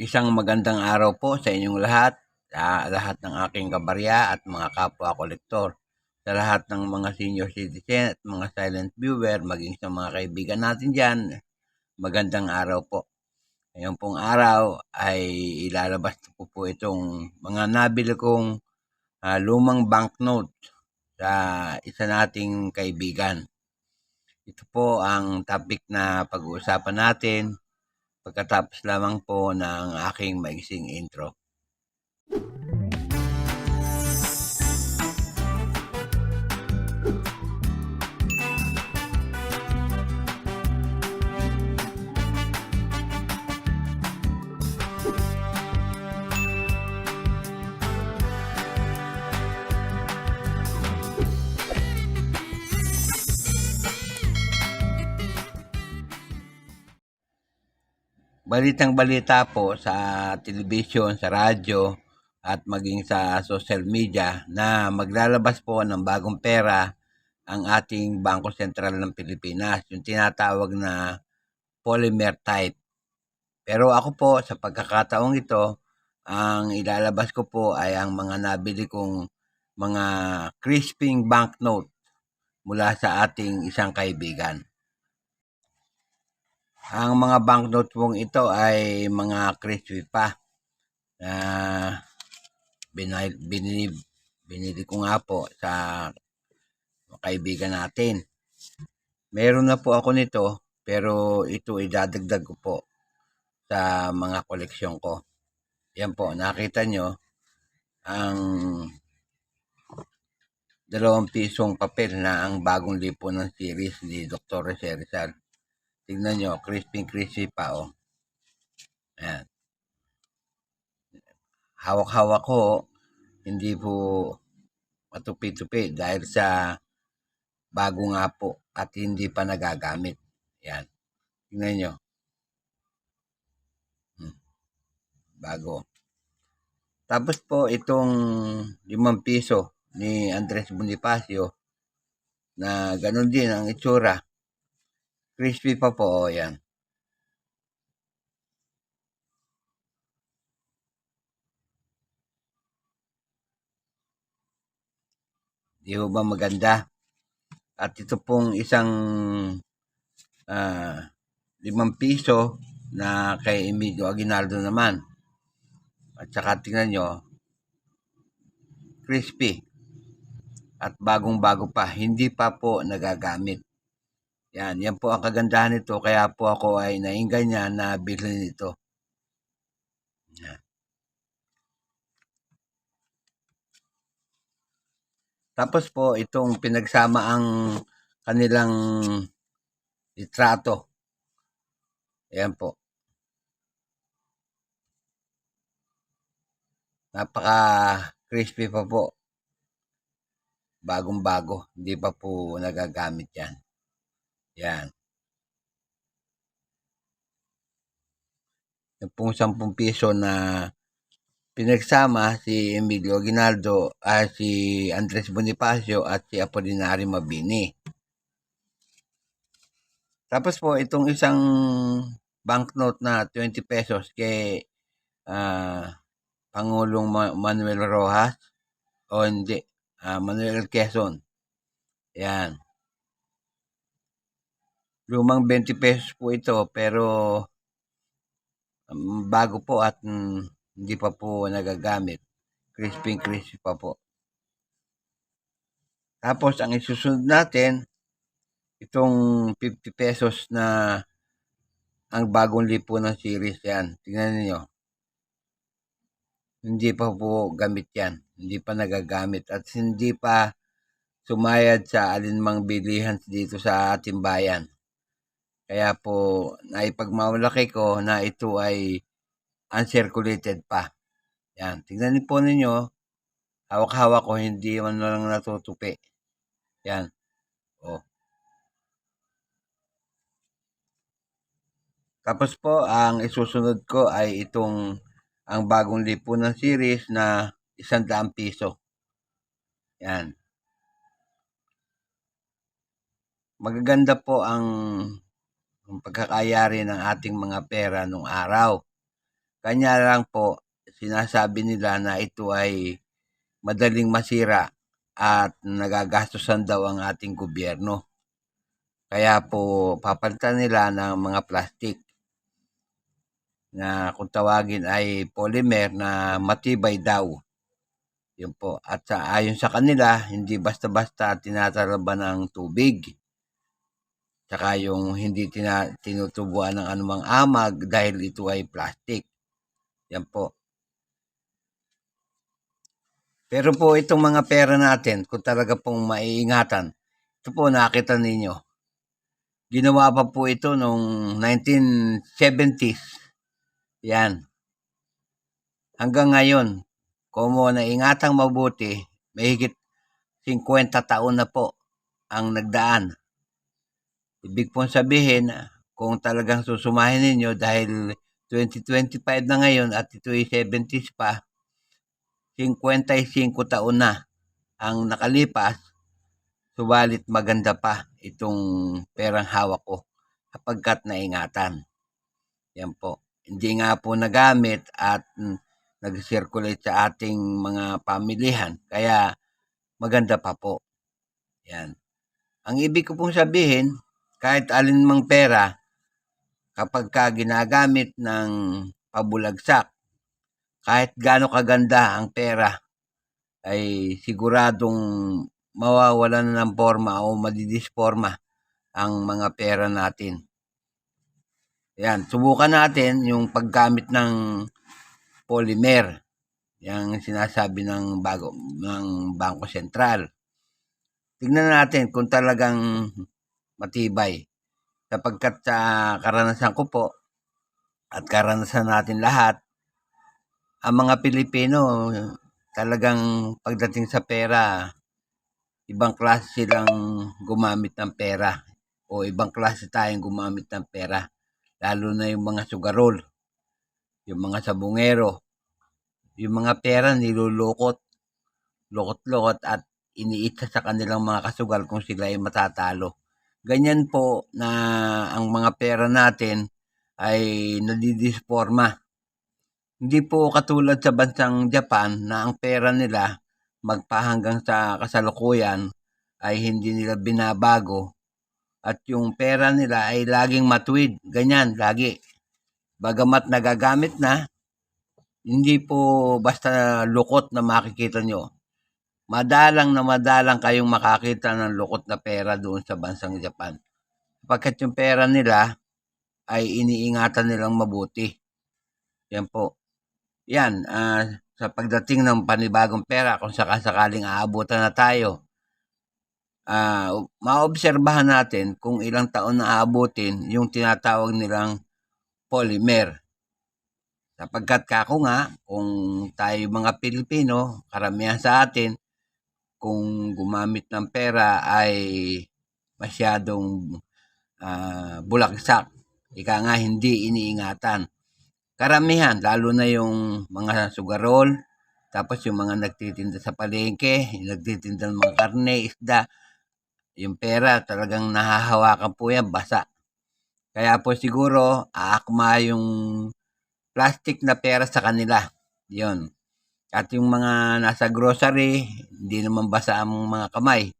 Isang magandang araw po sa inyong lahat, sa lahat ng aking kabarya at mga kapwa kolektor, sa lahat ng mga senior citizen at mga silent viewer, maging sa mga kaibigan natin dyan, magandang araw po. Ngayong pong araw ay ilalabas ko po itong mga nabili kong ah, lumang banknote sa isa nating kaibigan. Ito po ang topic na pag-uusapan natin pagkatapos lamang po ng aking maiksing intro. Balitang balita po sa telebisyon, sa radyo, at maging sa social media na maglalabas po ng bagong pera ang ating Bangko Sentral ng Pilipinas, yung tinatawag na polymer type. Pero ako po, sa pagkakataong ito, ang ilalabas ko po ay ang mga nabili kong mga crisping banknote mula sa ating isang kaibigan. Ang mga banknote pong ito ay mga crispy pa. Na binili, binili, binili ko nga po sa kaibigan natin. Meron na po ako nito, pero ito idadagdag ko po sa mga koleksyon ko. Yan po, nakita nyo, ang dalawang pisong papel na ang bagong lipo ng series ni Dr. Rizal. Tignan nyo, crispy crispy pa oh. Ayan. Hawak-hawak ko, hindi po matupi-tupi dahil sa bago nga po at hindi pa nagagamit. Yan. Tingnan nyo. Hmm. Bago. Tapos po itong limang piso ni Andres Bonifacio na ganun din ang itsura. Crispy pa po, oh, yan. Di ho ba maganda? At ito pong isang ah, limang piso na kay Emilio Aguinaldo naman. At saka tingnan nyo, crispy. At bagong-bago pa, hindi pa po nagagamit. Yan, yan po ang kagandahan nito. Kaya po ako ay nainggan niya na bilhin nito. Yan. Tapos po, itong pinagsama ang kanilang litrato. Ayan po. Napaka crispy pa po. Bagong-bago. Hindi pa po nagagamit yan. Yan. Yung pong 10 piso na pinagsama si Emilio Aguinaldo at si Andres Bonifacio at si Apolinario Mabini. Tapos po itong isang banknote na 20 pesos kay ah, Pangulong Ma- Manuel Rojas o hindi, ah, Manuel Quezon. Yan. Lumang 20 pesos po ito pero um, bago po at mm, hindi pa po nagagamit. Crispy crispy pa po. Tapos ang isusunod natin, itong 50 pesos na ang bagong lipo ng series yan. Tingnan niyo. Hindi pa po gamit yan. Hindi pa nagagamit at hindi pa sumayad sa alinmang bilihan dito sa ating bayan. Kaya po, naipagmamalaki ko na ito ay uncirculated pa. Yan. Tingnan niyo po ninyo. Hawak-hawak ko, hindi man lang natutupi. Yan. Oh. Tapos po, ang isusunod ko ay itong ang bagong lipo ng series na isang daang piso. Yan. Magaganda po ang, ang pagkakayari ng ating mga pera nung araw. Kanya lang po, sinasabi nila na ito ay madaling masira at nagagastosan daw ang ating gobyerno. Kaya po, papalitan nila ng mga plastic na kung tawagin ay polymer na matibay daw. Yun po. At sa, ayon sa kanila, hindi basta-basta tinatalaban ng tubig. Tsaka yung hindi tina, tinutubuan ng anumang amag dahil ito ay plastic. Yan po. Pero po itong mga pera natin, kung talaga pong maiingatan, ito po nakita ninyo. Ginawa pa po ito noong 1970s. Yan. Hanggang ngayon, kung mo naingatang mabuti, may higit 50 taon na po ang nagdaan. Ibig pong sabihin, kung talagang susumahin ninyo dahil 2025 na ngayon at ito ay 70s pa, 55 taon na ang nakalipas, subalit maganda pa itong perang hawak ko kapagkat naingatan. Yan po. Hindi nga po nagamit at nag-circulate sa ating mga pamilihan. Kaya maganda pa po. Yan. Ang ibig ko pong sabihin, kahit alin mang pera, kapag ka ginagamit ng pabulagsak, kahit gaano kaganda ang pera, ay siguradong mawawalan na ng forma o madidisforma ang mga pera natin. Yan, subukan natin yung paggamit ng polymer. Yang sinasabi ng bago ng Bangko Sentral. Tingnan natin kung talagang matibay. Sapagkat sa karanasan ko po at karanasan natin lahat, ang mga Pilipino talagang pagdating sa pera, ibang klase silang gumamit ng pera o ibang klase tayong gumamit ng pera. Lalo na yung mga sugarol, yung mga sabungero, yung mga pera nilulukot, lukot-lukot at iniitsa sa kanilang mga kasugal kung sila ay matatalo. Ganyan po na ang mga pera natin ay nadidisforma. Hindi po katulad sa bansang Japan na ang pera nila magpahanggang sa kasalukuyan ay hindi nila binabago at yung pera nila ay laging matuwid. Ganyan, lagi. Bagamat nagagamit na, hindi po basta lukot na makikita nyo. Madalang na madalang kayong makakita ng lukot na pera doon sa bansang Japan. Pagkat yung pera nila ay iniingatan nilang mabuti. Yan po. Yan, ah, sa pagdating ng panibagong pera, kung sakasakaling aabutan na tayo, ah, maobserbahan natin kung ilang taon na aabutin yung tinatawag nilang polymer. Sapagkat kako nga, kung tayo mga Pilipino, karamihan sa atin, kung gumamit ng pera ay masyadong ah, bulagsak. Ika nga hindi iniingatan. Karamihan, lalo na yung mga sugarol, tapos yung mga nagtitinda sa palengke, yung nagtitinda ng mga karne, isda, yung pera talagang nahahawakan po yan, basa. Kaya po siguro, aakma yung plastic na pera sa kanila. Yun. At yung mga nasa grocery, hindi naman basa ang mga kamay.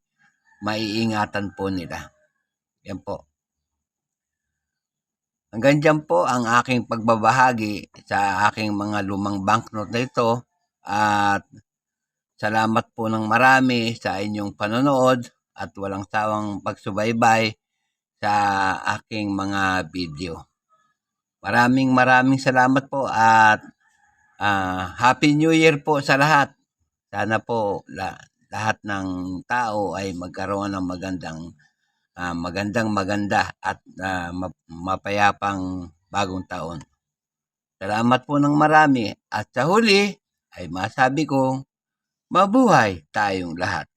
Maiingatan po nila. Yan po. Hanggang dyan po ang aking pagbabahagi sa aking mga lumang banknote na ito. At salamat po ng marami sa inyong panonood at walang sawang pagsubaybay sa aking mga video. Maraming maraming salamat po at ah, Happy New Year po sa lahat. Sana po la, lahat ng tao ay magkaroon ng magandang ah, magandang maganda at map- mapayapang bagong taon. Salamat po ng marami at sa huli ay masabi ko mabuhay tayong lahat.